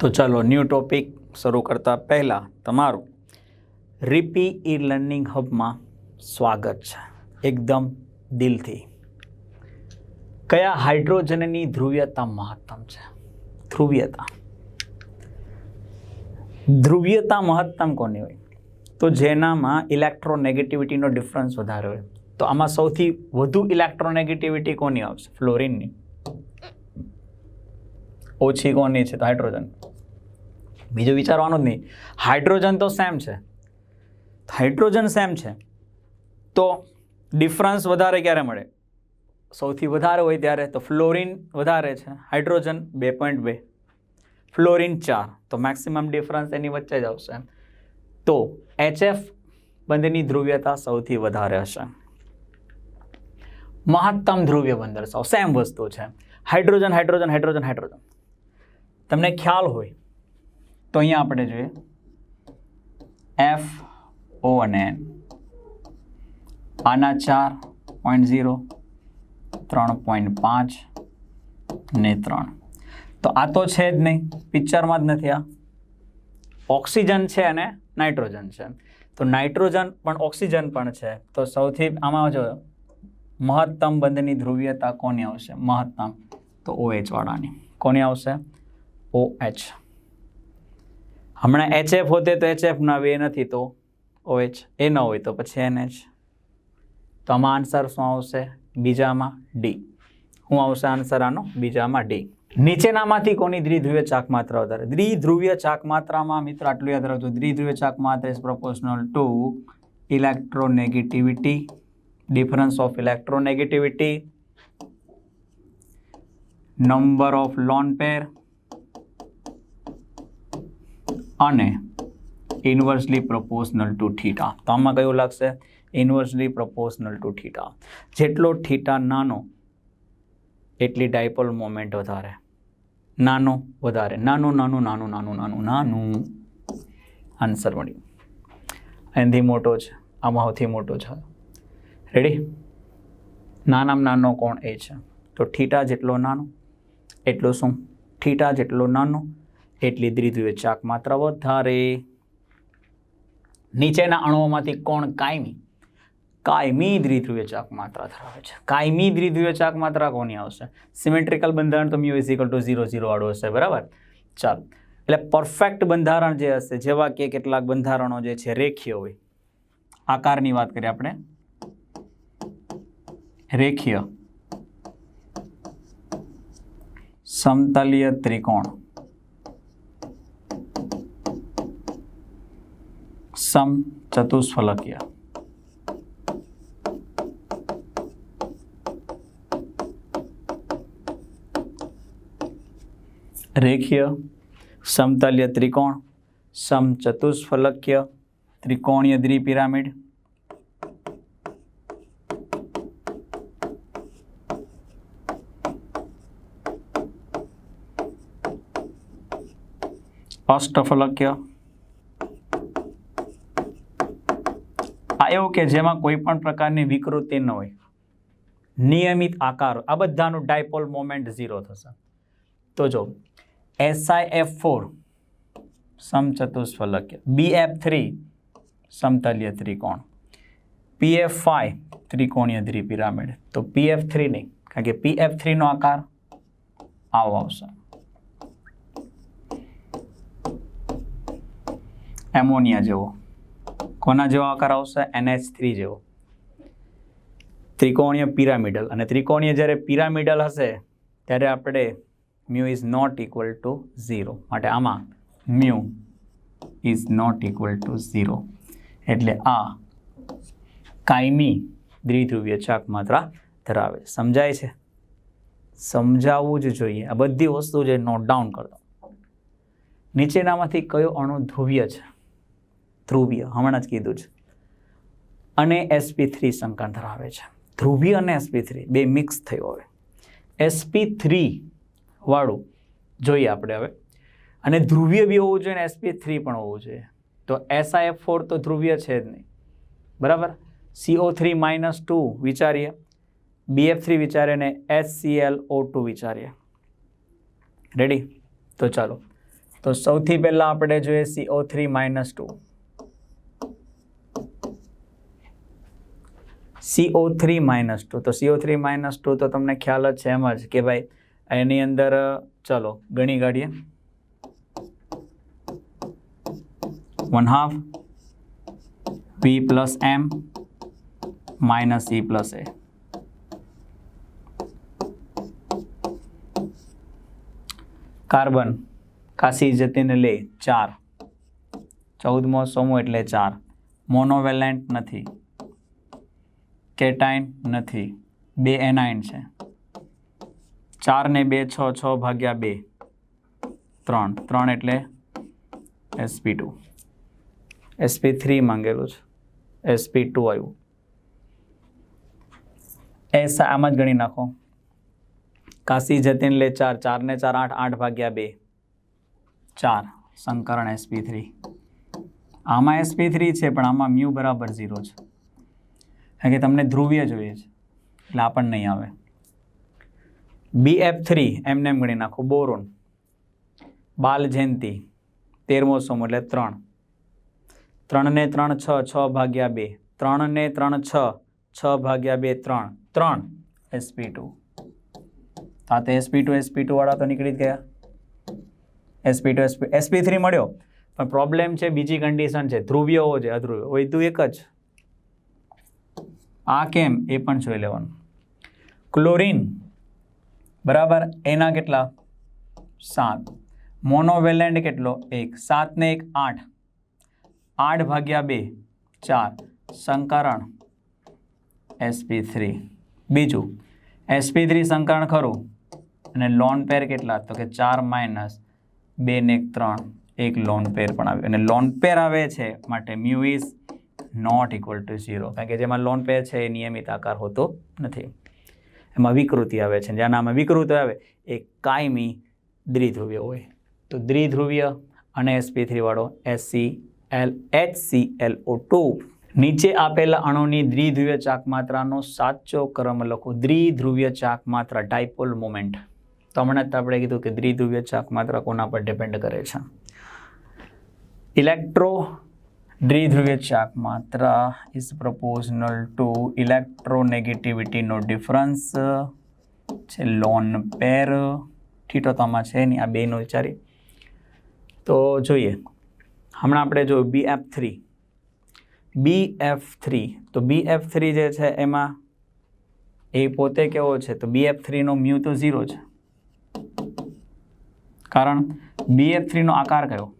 તો ચાલો new topic શરૂ કરતા પહેલાં તમારું રીપી ઈ લર્નિંગ હબમાં સ્વાગત છે. એકદમ દિલથી. કયા હાઇડ્રોજનની ધ્રુવ્યતા મહત્તમ છે? ધ્રુવીયતા. ધ્રુવ્યતા મહત્તમ કોની હોય? તો જેનામાં ઇલેક્ટ્રોનેગેટિવિટીનો ડિફરન્સ વધારે હોય. તો આમાં સૌથી વધુ ઇલેક્ટ્રોનેગેટિવિટી કોની આવશે? ફ્લોરિનની ઓછી કોની છે તો હાઇડ્રોજન બીજું વિચારવાનું જ નહીં. હાઇડ્રોજન તો સેમ છે. હાઇડ્રોજન સેમ છે. તો ડિફરન્સ વધારે ક્યારે મળે? સૌથી વધારે હોય ત્યારે તો ફ્લોરિન વધારે છે. હાઇડ્રોજન બે પોઈન્ટ બે. ફ્લોરિન ચાર. તો મેક્સિમમ ડિફરન્સ એની વચ્ચે જ આવશે. તો એચએફ બંધની ધ્રુવ્યતા સૌથી વધારે હશે. મહત્તમ ધ્રુવ્ય બંધ દર્શાવો સેમ વસ્તુ છે. હાઇડ્રોજન હાઇડ્રોજન હાઇડ્રોજન હાઇડ્રોજન તમને ખ્યાલ હોય, તો અહીંયા આપણે જોઈએ. એફ ઓ અને એન આના ચાર પોઈન્ટ ઝીરો ત્રણ પોઈન્ટ પાંચ ને ત્રણ. તો આ તો છે જ નહીં પિક્ચરમાં જ નથી આ. ઓક્સિજન છે અને નાઇટ્રોજન છે. તો નાઇટ્રોજન પણ ઓક્સિજન પણ છે. તો સૌથી આમાં જો મહત્તમ બંધની ધ્રુવીયતા કોની આવશે? મહત્તમ તો ઓ એચ વાળાની. કોની આવશે? ઓ એચ હમણાં એચ એફ હોતે તો એચ એફ ના એ નથી તો ઓ એચ એ ન હોય તો પછી એન એચ તો આમાં આન્સર શું આવશે? બીજામાં ડી શું આવશે આન્સર આનો? બીજામાં ડી નીચેનામાંથી કોની દ્વિધ્રુવીય ચાક માત્રા વધારે? દ્વિધ્રુવીય ચાક માત્રામાં મિત્ર આટલું યાદ રાખજો. દ્વિધ્રુવીય ચાક માત્રા is proportional to electronegativity difference of electronegativity number of lone pair અને ઇન્વર્સલી પ્રપોઝનલ ટુ થીટા તો આમાં કયું લાગશે? ઇન્વર્સલી પ્રપોઝનલ ટુ થીટા જેટલો થીટા નાનો, એટલી ડાયપોલ મોમેન્ટ વધારે. નાનો વધારે. નાનું નાનું નાનું નાનું નાનું નાનું. આન્સર મળ્યું એનાથી મોટો છે. આમાં સૌથી મોટો છે. રેડી નાનામાં નાનો કોણ એ છે? તો ઠીટા જેટલો નાનો, એટલો શું? ઠીટા જેટલો નાનો, એટલી દ્વિધ્રુવીય ચાક માત્રા વધારે. નીચેના અણુઓમાંથી કોણ કાયમી? કાયમી દ્વિધ્રુવીય ચાક માત્રા ધરાવે છે. કાયમી દ્વિધ્રુવીય ચાક માત્રા કોની આવશે? સિમેટ્રિકલ બંધારણ તો mu is to zero zero વાળું હશે, બરાબર? ચાલો. એટલે પરફેક્ટ બંધારણ જે હશે, જેવા કે કેટલાક બંધારણો જે છે, રેખીય હોય. આકારની વાત કરીએ આપણે. રેખીય. સમતલીય ત્રિકોણ. સમ ચતુષ્ફલકીય. રેખીય સમતલ્ય ત્રિકોણ સમ ચતુષ્ફલકીય ત્રિકોણીય દ્વિપિરામિડ. અષ્ટફલકીય આ એવું કે જેમાં કોઈ પણ પ્રકારની વિકૃતિ ન હોય. નિયમિત આકાર. આ બધાનું ડાયપોલ મોમેન્ટ ઝીરો થશે. તો જો એસઆઈ એફ ફોર સમચતુષ્ફલક્ય. બી એફ થ્રી સમતલ્ય ત્રિકોણ. પી એફ ફાઈવ ત્રિકોણીય પિરામિડ તો પી એફ થ્રી નહીં. કારણ કે પી એફ થ્રીનો આકાર આવો આવશે. એમોનિયા જેવો. કોના જેવો આકાર આવશે? એનએચ થ્રી જેવો. ત્રિકોણીય પિરામિડલ. અને ત્રિકોણીય જ્યારે પિરામિડલ હશે, ત્યારે આપણે mu is not equal to zero માટે આમાં mu is not equal to zero એટલે આ કાયમી દ્વિધ્રુવીય ચાક માત્રા ધરાવે સમજાય છે? સમજાવવું જ જોઈએ. આ બધી વસ્તુ જે નોટ ડાઉન કરતો. નીચેનામાંથી કયો અણુ ધ્રુવીય છે? ધ્રુવીય, હમણાં જ કીધું છે. અને એસપી થ્રી સંકળ ધરાવે છે. ધ્રુવીય અને એસપી થ્રી બે મિક્સ થયો હવે. એસપી થ્રી વાળું જોઈએ આપણે હવે. અને ધ્રુવીય બી હોવું જોઈએ અને એસપી થ્રી પણ હોવું જોઈએ. તો એસઆઈએફ ફોર તો ધ્રુવીય છે જ નહીં. બરાબર? સીઓ થ્રી માઇનસ ટુ વિચારીએ. બીએફ થ્રી વિચારીએ ને એસસીએલ ઓ ટુ વિચારીએ. રેડી તો ચાલો. તો સૌથી પહેલાં આપણે જોઈએ CO three minus two CO three minus two તો સીઓ થ્રી માઇનસ ટુ તો તમને ખ્યાલ જ છે એમ જ કે ભાઈ, એની અંદર ચલો, ગણી કાઢીએ. One half V plus M minus C plus A carbon Kashi જતીને લે, ચાર. ચૌદમો સોમો એટલે ચાર. મોનોવેલેન્ટ નથી. કેટાઇન નથી. બે એનાઇન છે. ચાર ને બે, છ છ ભાગ્યા બે. ત્રણ. ત્રણ એટલે એસપી ટુ. એસપી થ્રી માંગેલું છે. એસપી ટુ આવ્યું. એસ આમ જ ગણી નાખો. કાશી, જતીન લે ચાર. ચાર ને ચાર, આઠ. આઠ ભાગ્યા બે. ચાર. સંકરણ એસપી થ્રી. આમાં એસપી થ્રી છે, પણ આમાં મ્યુ બરાબર ઝીરો છે. કારણ કે તમને ધ્રુવીય જોઈએ છે. એટલે આ પણ નહીં આવે. બી એફ થ્રી એમને એમ ગણી નાખો, બોરોન. બાલ જયંતિ તેરમો સોમ એટલે ત્રણ. ત્રણને ત્રણ છ છ ભાગ્યા બે. ત્રણને ત્રણ છ છ ભાગ્યા બે, ત્રણ. ત્રણ. એસપી ટુ આ તો એસપી ટુ એસપી ટુ વાળા તો નીકળી જ ગયા. SP two SP SP three મળ્યો. પણ પ્રોબ્લેમ છે, બીજી કન્ડિશન છે. ધ્રુવીય હોવો છે અધ્રુવ્ય. હોય તો એક જ. આ કેમ એ પણ જોઈ લેવાનું. ક્લોરીન, બરાબર? એના કેટલા? સાત. મોનોવેલેન્ટ કેટલો? એક. સાત ને એક, આઠ. આઠ ભાગ્યા બે, ચાર. સંકરણ, એસપી થ્રી. બીજું, એસપી થ્રી સંકરણ ખરું? અને લોન પેર કેટલા? તો કે ચાર માઇનસ બે ને એક, ત્રણ. એક લોન પેર પણ આવે. અને લોન પેર આવે છે માટે mu is not equal to zero કારણ કે જેમાં લોન પેર છે, એ નિયમિત આકાર હોતો નથી. એમાં વિકૃતિ આવે છે. જ્યાં નામે વિકૃતિ આવે, એ કાયમી દ્વિધ્રુવ્ય હોય. તો દ્વિધ્રુવ્ય અને SP થ્રીવાળો SC L H C L O two નીચે આપેલા અણુની દ્વિધ્રુવ્ય ચાકમાત્રાનો સાચો ક્રમ લખો. દ્વિધ્રુવ્ય ચાકમાત્રા ડાયપોલ મોમેન્ટ તો હમણાં જ આપણે કીધું કે દ્વિધ્રુવ્ય ચાકમાત્રા કોના પર ડિપેન્ડ કરે છે? ઇલેક્ટ્રો દ્વિધ્રુવ્ય ચાકમાત્રા ઇઝ પ્રપોઝનલ ટુ ઇલેક્ટ્રોનેગેટિવિટીનો ડિફરન્સ છે લોન પેર થીટો છે નહીં, આ બેનો વિચારી તો જોઈએ. હમણાં આપણે જો B F three B F three તો બી એફ થ્રી જે છે એમાં, એ પોતે કેવો છે? તો બી એફ થ્રીનો મ્યુ તો ઝીરો છે. કારણ બી એફ થ્રીનો આકાર કયો?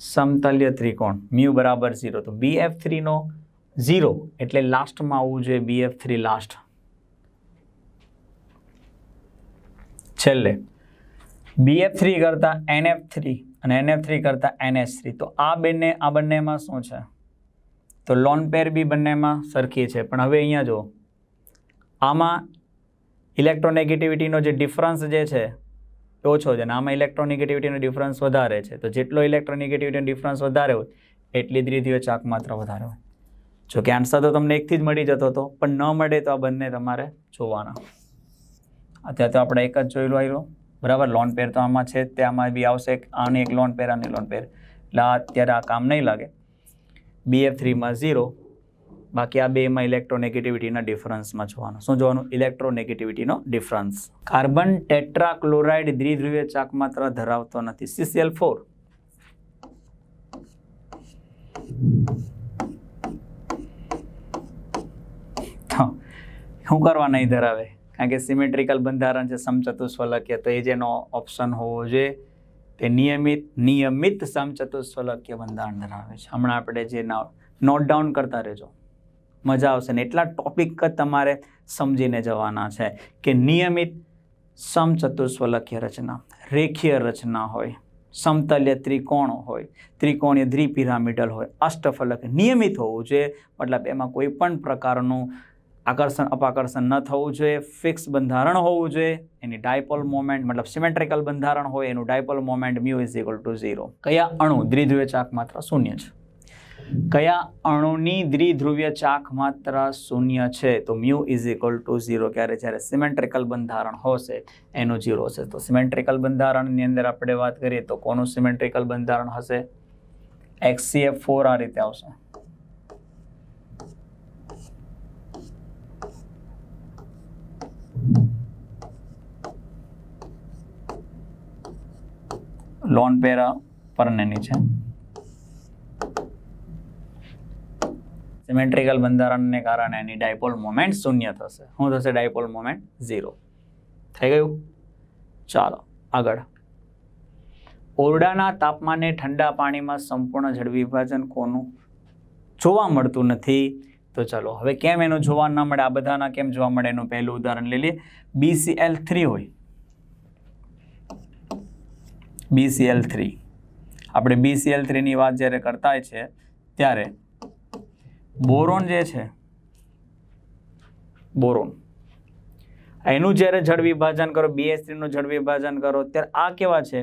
સમતલ્ય ત્રિકોણ, મ્યુ બરાબર ઝીરો. તો બી એફ થ્રીનો ઝીરો એટલે લાસ્ટમાં આવવું જોઈએ બી એફ થ્રી લાસ્ટ છેલ્લે બી એફ થ્રી કરતાં એન એફ થ્રી અને એન એફ થ્રી કરતાં એન એસ થ્રી તો આ બંને, આ બંનેમાં શું છે? તો લોન પેર બી બંનેમાં સરખી છે. પણ હવે અહીંયા જો આમાં ઇલેક્ટ્રોનેગેટિવિટીનો જે ડિફરન્સ જે છે ઓછો છે અને આમાં ઇલેક્ટ્રોનિગેટિવિટીનો ડિફરન્સ વધારે છે. તો જેટલો ઇલેક્ટ્રોનિગેટિવિટીનો ડિફરન્સ વધારે હોય, એટલી દ્વિતીય ચાક માત્ર વધારે હોય. જો કે આન્સર તો તમને એકથી જ મળી જતો હતો, પણ ન મળે તો આ બંને તમારે જોવાના. અત્યારે તો આપણે એક જ જોયેલું આવ્યું, બરાબર? લોન પેર તો આમાં છે તે આમાં બી આવશે આની એક લોન પેર આની લોન પેર એટલે અત્યારે આ કામ નહીં લાગે. બી એફ થ્રીમાં ઝીરો બાકી આ બેમાં ઇલેક્ટ્રોનેગેટિવિટીના ડિફરન્સમાં જોવાનું. શું જોવાનું? ઇલેક્ટ્રોનેગેટિવિટીનો ડિફરન્સ કાર્બન ટેટ્રાક્લોરાઇડ દ્વિધ્રુવીય ચાકમાત્ર ધરાવતો નથી. સીસીએલ ફોર શું કરવા નહીં ધરાવે? કારણ કે સિમેટ્રિકલ બંધારણ છે, સમચતુષ્ફલકીય. તો એ જેનો ઓપ્શન હોવો જોઈએ. તે નિયમિત નિયમિત સમચતુષ્ફલકીય બંધારણ ધરાવે છે. હમણાં આપણે જે નોટ ડાઉન કરતા રહેજો. મજા આવશે ને એટલા ટોપિક જ તમારે સમજીને જવાના છે કે નિયમિત સમચતુષ્ફલકીય રચના, રેખીય રચના હોય, સમતલ્ય ત્રિકોણ હોય, ત્રિકોણીય દ્વિપિરામિડલ હોય, અષ્ટફલક નિયમિત હોવું જોઈએ. મતલબ એમાં કોઈ પણ પ્રકારનું આકર્ષણ, અપાકર્ષણ ન થવું જોઈએ. ફિક્સ બંધારણ હોવું જોઈએ. એની ડાયપોલ મોમેન્ટ, મતલબ સિમેટ્રિકલ બંધારણ હોય, એનું dipole moment mu is equal to zero. કયા અણુ દ્વિધ્રુવીય ચાક માત્ર શૂન્ય છે? કયા અણુની દ્વિધ્રુવીય ચાક માત્ર શૂન્ય છે? તો mu is equal to zero ક્યારે? જ્યારે સિમેન્ટ્રિકલ બંધારણ હશે, એનું ઝીરો હશે. તો સિમેન્ટ્રિકલ બંધારણની અંદર આપણે વાત કરીએ તો કોનું સિમેન્ટ્રિકલ બંધારણ હશે? એક્સીએફ ફોર આ રીતે આવશે. લોન પેરા પરને નીચે. સિમેન્ટ્રિકલ બંધારણને કારણે એની ડાયપોલ મોમેન્ટ શૂન્ય થશે. શું થશે? ડાયપોલ મોમેન્ટ ઝીરો થઈ ગયું? ચાલો, આગળ. ઓરડાના તાપમાને ઠંડા પાણીમાં સંપૂર્ણ જળ વિભાજન કોનું? જોવા મળતું નથી. તો ચાલો, હવે કેમ એનું જોવા ન મળે? આ બધાના કેમ જોવા મળે? એનું પહેલું ઉદાહરણ લઈ લઈએ. બીસીએલ થ્રી હોય. બીસીએલ થ્રી આપણે બીસીએલ થ્રીની વાત જ્યારે કરતા છે, ત્યારે બોરોન જે છે. બોરોન. એનું જ્યારે જળ વિભાજન કરો બીએસ જળ વિભાજન કરો, ત્યારે આ કેવા છે?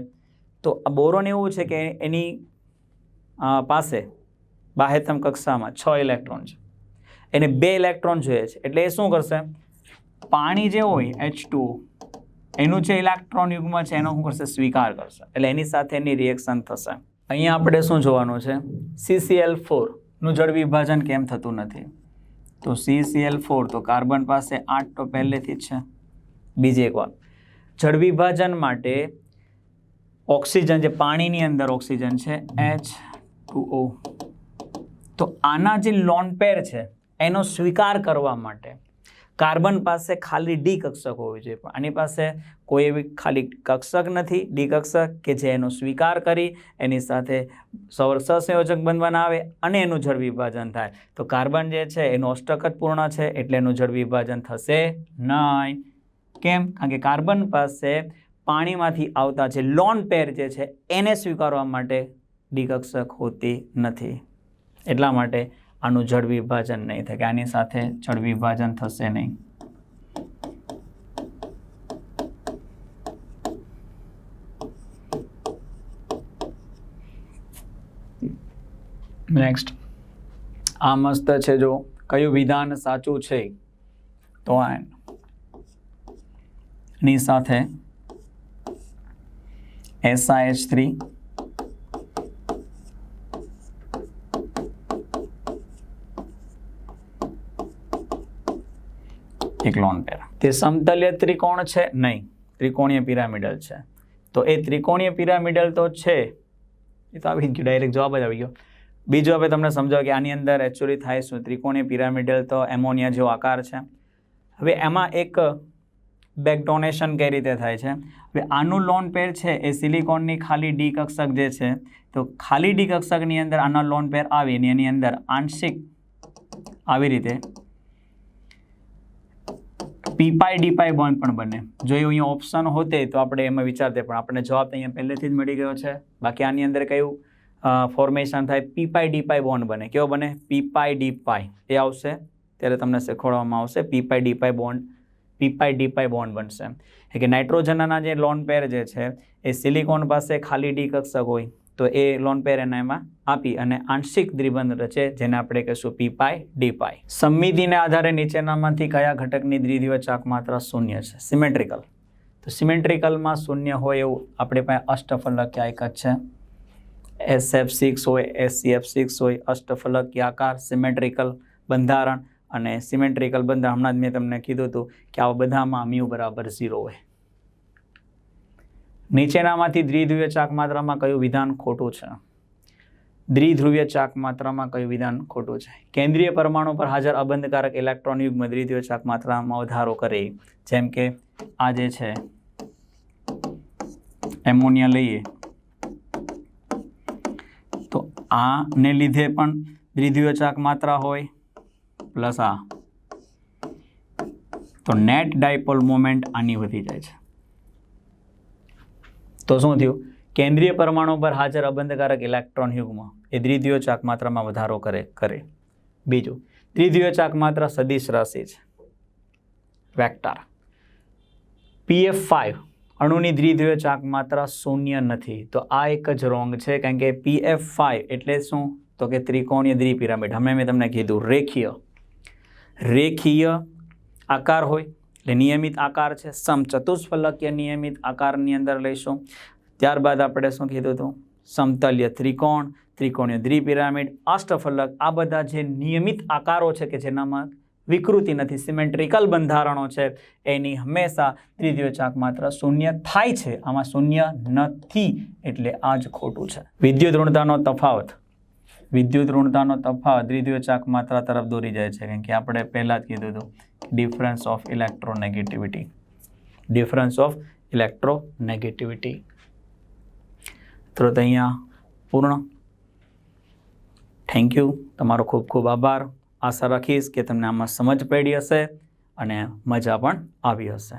તો આ બોરોન એવું છે કે એની પાસે, બાહ્યતમ કક્ષામાં છ ઇલેક્ટ્રોન છે. એને બે ઇલેક્ટ્રોન જોઈએ છે. એટલે એ શું કરશે? પાણી જે હોય એચ ટુ એનું જે ઇલેક્ટ્રોન યુગમાં છે, એનો શું કરશે? સ્વીકાર કરશે. એટલે એની સાથે એની રિએક્શન થશે. અહીંયા આપણે શું જોવાનું છે? સીસીએલ ફોરનું જળ વિભાજન કેમ થતું નથી? તો સીસીએલ ફોર તો કાર્બન પાસે આઠ તો પહેલેથી જ છે. બીજી એક વાત. જળ વિભાજન માટે ઓક્સિજન, જે પાણીની અંદર ઓક્સિજન છે એચ ટુ તો આના જે લોન પેર છે, એનો સ્વીકાર કરવા માટે કાર્બન પાસે ખાલી ડી કક્ષક હોવી જોઈએ. પણ આની પાસે કોઈ એવી ખાલી કક્ષક નથી, ડી કક્ષક કે જે એનો સ્વીકાર કરી, એની સાથે સહસંયોજક બનવાના આવે અને એનું જળ વિભાજન થાય. તો કાર્બન જે છે, એનું અષ્ટક જ પૂર્ણ છે એટલે એનું જળ વિભાજન થશે નહીં. કેમ? કારણ કે કાર્બન પાસે પાણીમાંથી આવતા જે લોન પેર જે છે, એને સ્વીકારવા માટે ડી કક્ષક હોતી નથી. એટલા માટે આનું જળ વિભાજન નહીં થાય, કે આની સાથે જળ વિભાજન થશે નહીં. નેક્સ્ટ આ મસ્ત છે જો, કયું વિધાન સાચું છે? તો ની સાથે એસઆઈએચ થ્રી એક લોન પેર તે સમતલ્ય ત્રિકોણ છે? નહીં. ત્રિકોણીય પિરામિડલ છે. તો એ ત્રિકોણીય પિરામિડલ તો છે. એ તો આવી ગયું. ડાયરેક્ટ જવાબ જ આવી ગયો. બીજું હવે તમને સમજાવો કે આની અંદર એકચ્યુઅલી થાય શું? ત્રિકોણીય પિરામિડલ તો એમોનિયા જેવો આકાર છે. હવે એમાં એક બેક ડોનેશન કઈ રીતે થાય છે? હવે આનું લોન પેર છે એ સિલિકોનની ખાલી ડી કક્ષક જે છે, તો ખાલી ડી કક્ષકની અંદર આના લોન પેર આવી અને એની અંદર આંશિક આવી રીતે પીપાઈ ડીપાઈ બોન્ડ પણ બને. જો એવું અહીંયા ઓપ્શન હોતે તો આપણે એમાં વિચારતે પણ આપણને જવાબ અહીંયા પહેલેથી જ મળી ગયો છે. બાકી આની અંદર કયું? ફોર્મેશન થાય પીપાઈ ડીપાઈ બોન્ડ બને. કેવો બને? પીપાઈ ડીપાય એ આવશે. ત્યારે તમને શીખવાડવામાં આવશે પીપાઈ ડીપાય બોન્ડ પીપાઈ ડીપાય બોન્ડ બનશે. કે નાઇટ્રોજનના જે લોન પેર જે છે, એ સિલિકોન પાસે ખાલી ડી કક્ષક હોય. તો એ લોન પેર એમાં આપી અને આંશિક દ્વિબંધ રચે, જેને આપણે કહીશું પીપાઈ ડીપાઈ સંમિતિને આધારે નીચેનામાંથી કયા ઘટકની દ્વિધીય ચાક માત્રા શૂન્ય છે? સિમેટ્રિકલ તો સિમેટ્રિકલમાં શૂન્ય હોય એવું આપણે પાસે અષ્ટફલક જ છે. એસએફ સિક્સ હોય એસસીએફ સિક્સ હોય અષ્ટફલક આકાર સિમેટ્રિકલ બંધારણ અને સિમેટ્રિકલ બંધારણ. હમણાં જ મેં તમને કીધું હતું કે આવા બધામાં મ્યુ બરાબર ઝીરો હોય. નીચેનામાંથી દ્વિધ્રુવીય ચાક માત્રામાં કયું વિધાન ખોટું છે? દ્વિધ્રુવીય ચાક માત્રામાં કયું વિધાન ખોટું છે? કેન્દ્રીય પરમાણુ પર હાજર અબંધકારક ઇલેક્ટ્રોન યુગમાં દ્વિધ્રુવીય ચાક માત્રામાં વધારો કરે. જેમ કે, આ જે છે, એમોનિયા લઈએ. તો આને લીધે પણ દ્વિધ્રુવીય ચાક માત્રા હોય, પ્લસ આ. તો નેટ ડાયપોલ મોમેન્ટ આની વધી જાય છે. તો શું થયું? કેન્દ્રીય પરમાણુ પર હાજર અબંધકારક ઇલેક્ટ્રોન યુગ્મ એ દ્વિધ્રુવીય ચાક માત્રામાં વધારો કરે કરે. બીજું ત્રિધ્યો ચાક માત્રા સદિશ રાશિ છે. વેક્ટર. પીએફ ફાઇવ અણુની દ્વિધ્રુવીય ચાક માત્રા શૂન્ય નથી. તો આ એક જ રોંગ છે, કારણ કે પીએફ ફાઇવ એટલે શું? તો કે ત્રિકોણીય દ્વિપિરામિડ. હમણાં મેં તમને કીધું, રેખીય. રેખીય આકાર હોય એટલે નિયમિત આકાર છે સમચતુષ્ફલકીય નિયમિત આકારની અંદર લઈશું. ત્યારબાદ આપણે શું કીધું હતું? સમતલ્ય ત્રિકોણ, ત્રિકોણીય દ્વિપિરામિડ, અષ્ટફલક, આ બધા જે નિયમિત આકારો છે કે જેનામાં વિકૃતિ નથી સિમેન્ટ્રિકલ બંધારણો છે, એની હંમેશા ત્રિદીય ચાક માત્ર શૂન્ય થાય છે, આમાં શૂન્ય નથી, એટલે આ જ ખોટું છે. વિદ્યુત ઋણતાનો તફાવત. વિદ્યુત ઋણતાનો તફાવત દ્વિતીય ચાક માત્રા તરફ દોરી જાય છે કેમ કે આપણે પહેલાં જ કીધું હતું difference of electronegativity difference of electronegativity તો અહીંયા પૂર્ણ. થેન્ક યુ તમારો ખૂબ ખૂબ આભાર. આશા રાખીશ કે તમને આમાં સમજ પડી હશે અને મજા પણ આવી હશે.